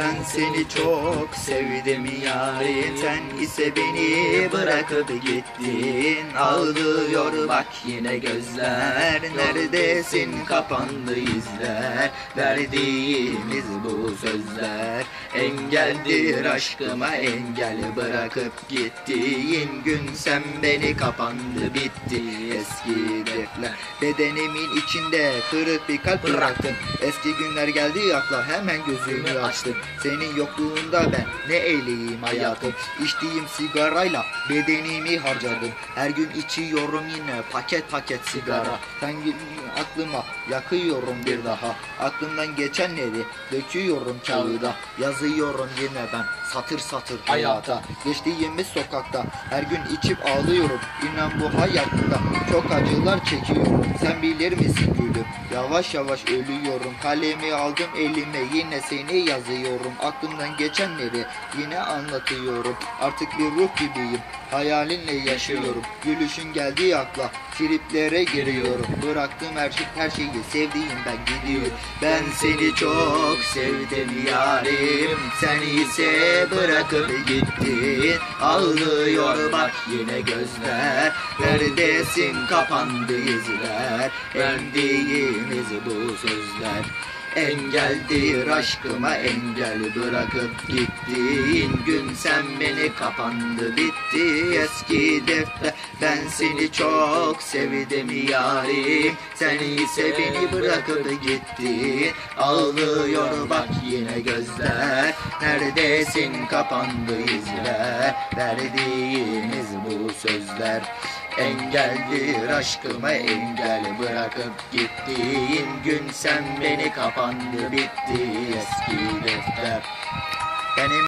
Ben seni çok sevdim yarim Sen ise beni bırakıp gittin. Ağlıyor bak yine gözler. Neredesin? Kapandı izler. Verdiğimiz bu sözler. Engeldir aşkıma engel Bırakıp gittiğin gün Sen beni kapandı bitti. Eski defter Bedenimin içinde kırık bir kalp bıraktın. Eski günler geldi akla hemen gözümü açtım Senin yokluğunda ben ne eyleyeyim hayatım? İçtiğim sigarayla bedenimi harcadım Her gün içiyorum yine paket paket sigara. Sen aklıma yakıyorum bir daha? Aklımdan geçenleri döküyorum kağıda? Yazıyorum yine ben satır satır hayata. Geçtiğimiz sokakta her gün içip ağlıyorum. İnan bu hayatta çok acılar çekiyorum. Sen bilir misin gülüm? Yavaş yavaş ölüyorum. Kalemi aldım elime yine seni yazıyorum Aklımdan geçenleri yine anlatıyorum. Artık bir ruh gibiyim. Hayalinle yaşıyorum. Gülüşün geldiği akla Triplere giriyorum. Bıraktım her, şey, her şeyi sevdiğim ben gidiyorum Ben seni çok sevdim yarim. Sen ise bırakıp gittin. Ağlıyor bak yine gözler. Neredesin kapandı izler. Verdiğimiz bu sözler Engeldir aşkıma engel bırakıp gittiğin gün sen beni kapandı bitti eski defter. Ben seni çok sevdim yarim sen ise beni bırakıp gittin. Ağlıyor bak yine gözler neredesin kapandı izler. Verdiğimiz bu sözler Engeldir aşkıma engel bırakıp gittiğin gün sen beni kapandı bitti eski defter. Benim